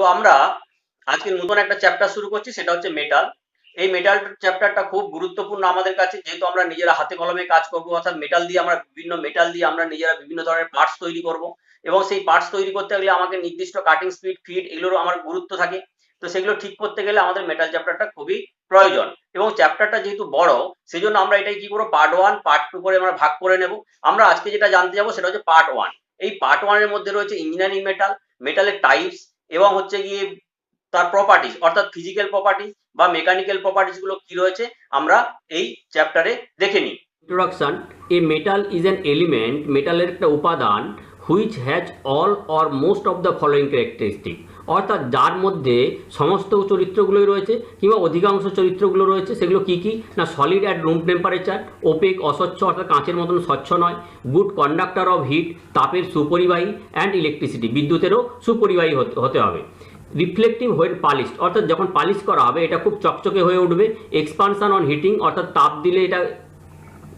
তো আমরা আজকে নতুন একটা চ্যাপ্টার শুরু করছি, সেটা হচ্ছে মেটাল এই মেটাল চ্যাপ্টারটা খুব গুরুত্বপূর্ণ আমাদের কাছে, যেহেতু আমরা নিজেরা হাতে কলমে কাজ করব, অর্থাৎ মেটাল দিয়ে আমরা বিভিন্ন মেটাল দিয়ে আমরা নিজেরা বিভিন্ন ধরনের পার্টস তৈরি করব। এবং সেই পার্টস তৈরি করতে গেলে আমাকে নির্দিষ্ট কাটিং স্পিড ফিড এগুলোরও আমার গুরুত্ব থাকে। তো সেগুলো ঠিক করতে গেলে আমাদের মেটাল চ্যাপ্টারটা খুবই প্রয়োজন। এবং চ্যাপ্টারটা যেহেতু বড় সেই জন্য আমরা এটাই কি করব পার্ট ওয়ান পার্ট টু করে আমরা ভাগ করে নেব। আমরা আজকে যেটা জানতে যাব, সেটা হচ্ছে পার্ট ওয়ান এই পার্ট ওয়ানের মধ্যে রয়েছে ইঞ্জিনিয়ারিং মেটাল মেটালের টাইপস এবং হচ্ছে গিয়ে তার প্রপার্টিস অর্থাৎ ফিজিক্যাল প্রপার্টিজ বা মেকানিক্যাল প্রপার্টিসগুলো কি রয়েছে, আমরা এই চ্যাপ্টারে দেখে নিই। Introduction a metal is an element মেটালের একটা উপাদান which has all or most of the following characteristic অর্থাৎ যার মধ্যে সমস্ত চরিত্রগুলোই রয়েছে কিংবা অধিকাংশ চরিত্রগুলো রয়েছে, সেগুলো কি কি? না solid at room temperature opaque অস্বচ্ছ, অর্থাৎ কাঁচের মতন স্বচ্ছ নয় গুড কন্ডাক্টর অফ হিট তাপের সুপরিবাহী অ্যান্ড ইলেকট্রিসিটি বিদ্যুতেরও সুপরিবাহী হতে হবে। রিফ্লেকটিভ হোয়েন পালিশ অর্থাৎ যখন পালিশ করা হবে, এটা খুব চকচকে হয়ে উঠবে। এক্সপানশন অন হিটিং অর্থাৎ তাপ দিলে এটা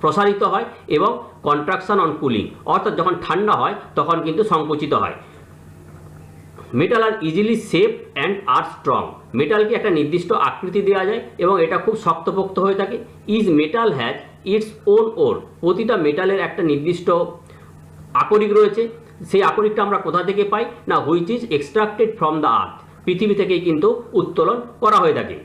প্রসারিত হয় এবং কন্ট্রাকশন অন কুলিং অর্থাৎ যখন ঠান্ডা হয়, তখন কিন্তু সংকুচিত হয়। Metal are easily shaped and are strong মেটালকে একটা নির্দিষ্ট আকৃতি দেওয়া যায় এবং এটা খুব শক্তপোক্ত হয়ে থাকে। Is metal has its own ore প্রতিটা মেটালের একটা নির্দিষ্ট আকরিক রয়েছে। সেই আকরিকটা আমরা কোথা থেকে পাই? না which is extracted from the earth পৃথিবী থেকেই কিন্তু উত্তোলন করা হয়ে থাকে।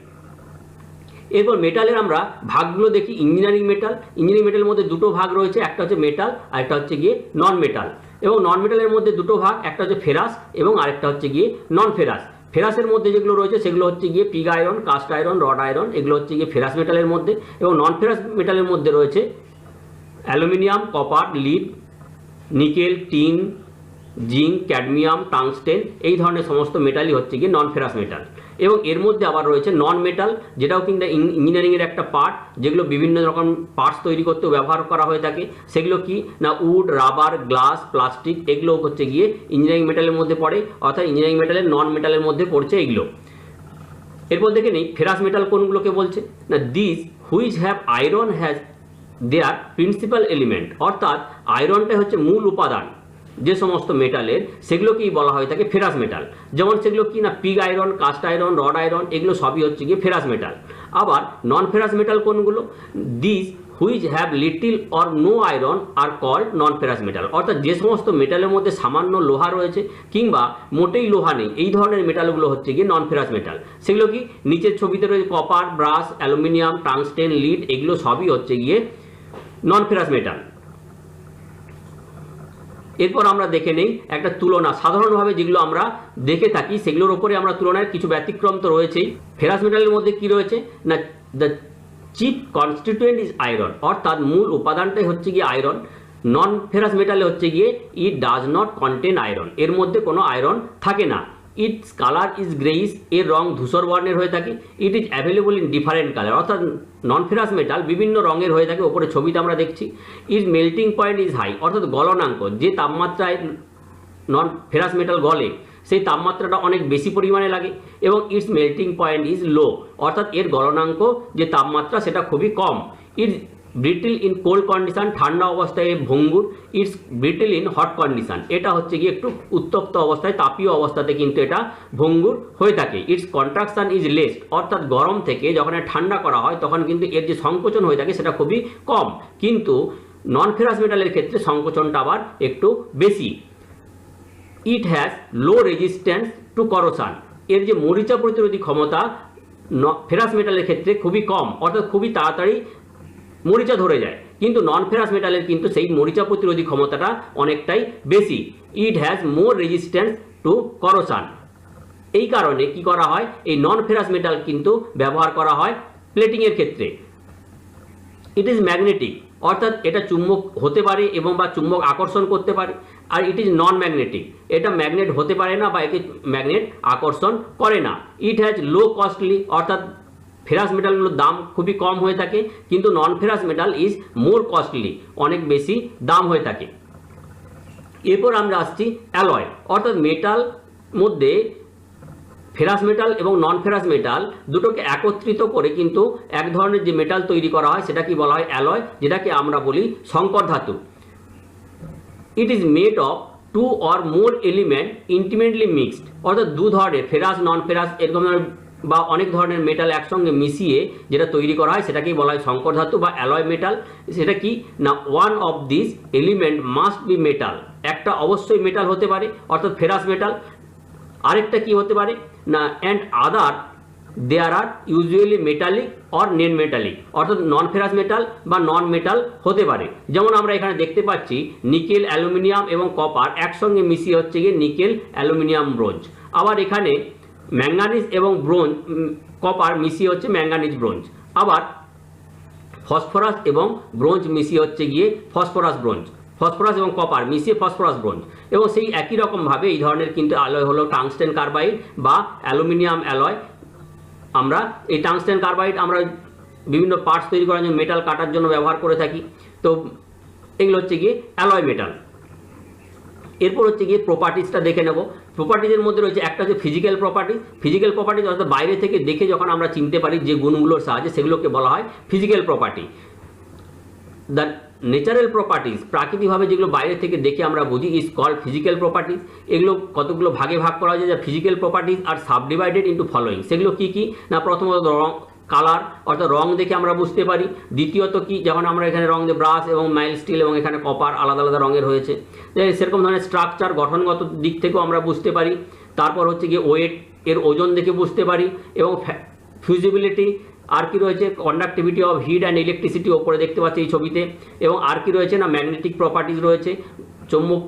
এরপর মেটালের আমরা ভাগগুলো দেখি ইঞ্জিনিয়ারিং মেটাল ইঞ্জিনিয়ারিং মেটালের মধ্যে দুটো ভাগ রয়েছে, একটা হচ্ছে মেটাল আর একটা হচ্ছে গিয়ে নন মেটাল এবং নন মেটালের মধ্যে দুটো ভাগ, একটা হচ্ছে ফেরাস এবং আরেকটা হচ্ছে গিয়ে নন ফেরাস ফেরাসের মধ্যে যেগুলো রয়েছে, সেগুলো হচ্ছে গিয়ে pig iron cast iron wrought iron এগুলো হচ্ছে গিয়ে ফেরাস মেটালের মধ্যে। এবং নন ফেরাস মেটালের মধ্যে রয়েছে aluminium copper lead nickel tin zinc, cadmium, tungsten, এই ধরনের সমস্ত মেটালই হচ্ছে গিয়ে নন ফেরাস মেটাল এবং এর মধ্যে আবার রয়েছে নন মেটাল যেটাও কিন্তু ইঞ্জিনিয়ারিংয়ের একটা পার্ট যেগুলো বিভিন্ন রকম পার্টস তৈরি করতেও ব্যবহার করা হয়ে থাকে। সেগুলো কি? না, উড, রাবার, গ্লাস, প্লাস্টিক এগুলো হচ্ছে গিয়ে ইঞ্জিনিয়ারিং মেটালের মধ্যে পড়ে, অর্থাৎ ইঞ্জিনিয়ারিং মেটালের নন মেটালের মধ্যে পড়ছে এগুলো। এরপর দেখে নেই ফেরাস মেটাল কোনগুলোকে বলছে? না this which have iron has their principal element অর্থাৎ আয়রনটাই হচ্ছে মূল উপাদান। যে সমস্ত মেটালের, সেগুলোকেই বলা হয়ে থাকে ফেরাস মেটাল। যেমন সেগুলো কি না, pig iron, cast iron, wrought iron, এগুলো সবই হচ্ছে গিয়ে ফেরাস মেটাল। আবার নন ফেরাস মেটাল কোনগুলো? This which have little or no iron are called non ferrous metal অর্থাৎ যে সমস্ত মেটালের মধ্যে সামান্য লোহা রয়েছে কিংবা মোটেই লোহা নেই, এই ধরনের মেটালগুলো হচ্ছে গিয়ে নন ফেরাস মেটাল সেগুলো কি? নিচের ছবিতে রয়েছে copper brass aluminium tungsten lead এগুলো সবই হচ্ছে গিয়ে নন ফেরাস মেটাল এরপর আমরা দেখে নেই একটা তুলনা। সাধারণভাবে যেগুলো আমরা দেখে থাকি, সেগুলোর ওপরে আমরা তুলনায় কিছু ব্যতিক্রম তো রয়েছেই। ফেরাস মেটালের মধ্যে কি রয়েছে? না the chief constituent is iron অর্থাৎ মূল উপাদানটাই হচ্ছে গিয়ে আয়রন নন ফেরাস মেটালে হচ্ছে গিয়ে it does not contain iron এর মধ্যে কোনো আয়রন থাকে না। ইটস কালার ইজ গ্রেইস এর রং ধূসর বর্ণের হয়ে থাকে it is available in different colour অর্থাৎ নন ফেরাস মেটাল বিভিন্ন রঙের হয়ে থাকে ওপরে ছবিতে আমরা দেখছি is melting point is high অর্থাৎ গলনাঙ্ক, যে তাপমাত্রায় নন ফেরাস মেটাল গলে, সেই তাপমাত্রাটা অনেক বেশি পরিমাণে লাগে, এবং its melting point is low অর্থাৎ এর গলনাঙ্ক যে তাপমাত্রা সেটা খুবই কম it's brittle in cold condition ঠান্ডা অবস্থায় ভঙ্গুর it's brittle in hot condition এটা হচ্ছে গিয়ে একটু উত্তপ্ত অবস্থায়, তাপীয় অবস্থাতে কিন্তু এটা ভঙ্গুর হয়ে থাকে। ইটস কন্ট্রাকশন ইজ লেস অর্থাৎ গরম থেকে যখন ঠান্ডা করা হয়, তখন কিন্তু এর যে সংকোচন হয়ে থাকে সেটা খুবই কম। কিন্তু নন ফেরাস মেটালের ক্ষেত্রে সংকোচনটা আবার একটু বেশি। It has low resistance to corrosion এর যে মরিচা প্রতিরোধী ক্ষমতা ফেরাস মেটালের ক্ষেত্রে খুবই কম, অর্থাৎ খুবই তাড়াতাড়ি মরিচা ধরে যায়। কিন্তু নন ফেরাস মেটালের কিন্তু সেই মরিচা প্রতিরোধী ক্ষমতাটা অনেকটাই বেশি। It has more resistance to corrosion এই কারণে কি করা হয়? এই নন ফেরাস মেটাল কিন্তু ব্যবহার করা হয় প্লেটিংয়ের ক্ষেত্রে। ইট ইজ ম্যাগনেটিক অর্থাৎ এটা চুম্বক হতে পারে এবং বা চুম্বক আকর্ষণ করতে পারে। আর ইট ইজ নন ম্যাগনেটিক এটা ম্যাগনেট হতে পারে না বা একে ম্যাগনেট আকর্ষণ করে না। ইট হ্যাজ লো কস্টলি অর্থাৎ ফেরাস মেটালগুলোর দাম খুবই কম হয়ে থাকে, কিন্তু non ferrous metal is more costly অনেক বেশি দাম হয়ে থাকে। এরপর আমরা আসছি অ্যালয় অর্থাৎ মেটাল মধ্যে ফেরাস মেটাল এবং নন ফেরাস মেটাল দুটোকে একত্রিত করে কিন্তু এক ধরনের যে মেটাল তৈরি করা হয় সেটা কি বলা হয় অ্যালয় যেটাকে আমরা বলি সংকর ধাতু। It is made of two or more element intimately mixed অর্থাৎ দু ধরনের, ফেরাস নন ফেরাস এরকম বা অনেক ধরনের মেটাল একসঙ্গে মিশিয়ে যেটা তৈরি করা হয়, সেটাকেই বলা হয় সংকর ধাতু বা অ্যালয় মেটাল সেটা কি? না one of this element must be metal একটা অবশ্যই মেটাল হতে পারে, অর্থাৎ ফেরাস মেটাল আরেকটা কি হতে পারে? না and other there are usually metallic or non metallic অর্থাৎ নন ফেরাস মেটাল বা নন মেটাল হতে পারে। যেমন আমরা এখানে দেখতে পাচ্ছি নিকেল অ্যালুমিনিয়াম এবং কপার একসঙ্গে মিশিয়ে হচ্ছে গিয়ে নিকেল অ্যালুমিনিয়াম ব্রোঞ্জ আবার এখানে ম্যাঙ্গানিজ এবং ব্রোঞ্জ কপার মিশিয়ে হচ্ছে ম্যাঙ্গানিজ, ব্রোঞ্জ। আবার ফসফরাস এবং ব্রোঞ্জ মিশিয়ে হচ্ছে গিয়ে ফসফরাস, ব্রোঞ্জ। ফসফরাস এবং কপার মিশিয়ে ফসফরাস, ব্রোঞ্জ। এবং সেই একই রকমভাবে এই ধরনের কিন্তু অ্যালয় হলো টাংস্টেন কার্বাইড বা অ্যালুমিনিয়াম অ্যালয়। আমরা এই টাংস্টেন কার্বাইড আমরা বিভিন্ন পার্টস তৈরি করার জন্য মেটাল কাটার জন্য ব্যবহার করে থাকি। তো এগুলো হচ্ছে গিয়ে অ্যালয় মেটাল। এরপর হচ্ছে গিয়ে প্রপার্টিসটা দেখে নেব। প্রপার্টিজের মধ্যে রয়েছে একটা হচ্ছে ফিজিক্যাল প্রপার্টি ফিজিক্যাল প্রপার্টিস অর্থাৎ বাইরে থেকে দেখে যখন আমরা চিনতে পারি যে গুণগুলোর সাহায্যে সেগুলোকে বলা হয় physical property the natural properties প্রাকৃতিকভাবে যেগুলো বাইরে থেকে দেখে আমরা বুঝি ইজ কল ফিজিক্যাল প্রপার্টিস এগুলো কতগুলো ভাগে ভাগ করা যায় যা physical properties are subdivided into following সেগুলো কি কি? না, প্রথমত কালার, অর্থাৎ রং দেখে আমরা বুঝতে পারি। দ্বিতীয়ত কি, যখন আমরা এখানে রং দিয়ে ব্রাশ এবং মাইল স্টিল এবং এখানে কপার আলাদা আলাদা রঙের হয়েছে সেরকম ধরনের স্ট্রাকচার গঠনগত দিক থেকেও আমরা বুঝতে পারি। তারপর হচ্ছে গিয়ে ওয়েট এর ওজন দেখে বুঝতে পারি এবং ফিউজিবিলিটি আর কি রয়েছে conductivity of heat and electricity ওপরে দেখতে পাচ্ছি এই ছবিতে এবং আর কি রয়েছে না ম্যাগনেটিক প্রপার্টিজ রয়েছে। চুম্বক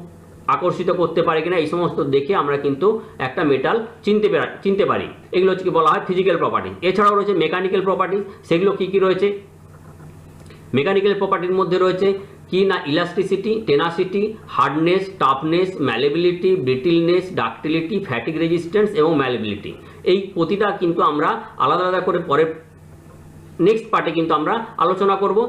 আকর্ষিত করতে পারে কিনা, এই সমস্ত দেখে আমরা কিন্তু একটা মেটাল চিনতে চিনতে পারি। এগুলো হচ্ছে কি বলা হয় ফিজিক্যাল প্রপার্টি এছাড়াও রয়েছে মেকানিক্যাল প্রপার্টি সেগুলো কি কি রয়েছে? মেকানিক্যাল প্রপার্টির মধ্যে রয়েছে কি না elasticity tenacity hardness toughness malleability brittleness ductility fatigue resistance এবং ম্যালেবিলিটি এই প্রতিটা কিন্তু আমরা আলাদা আলাদা করে পরে নেক্সট পার্টে কিন্তু আমরা আলোচনা করব।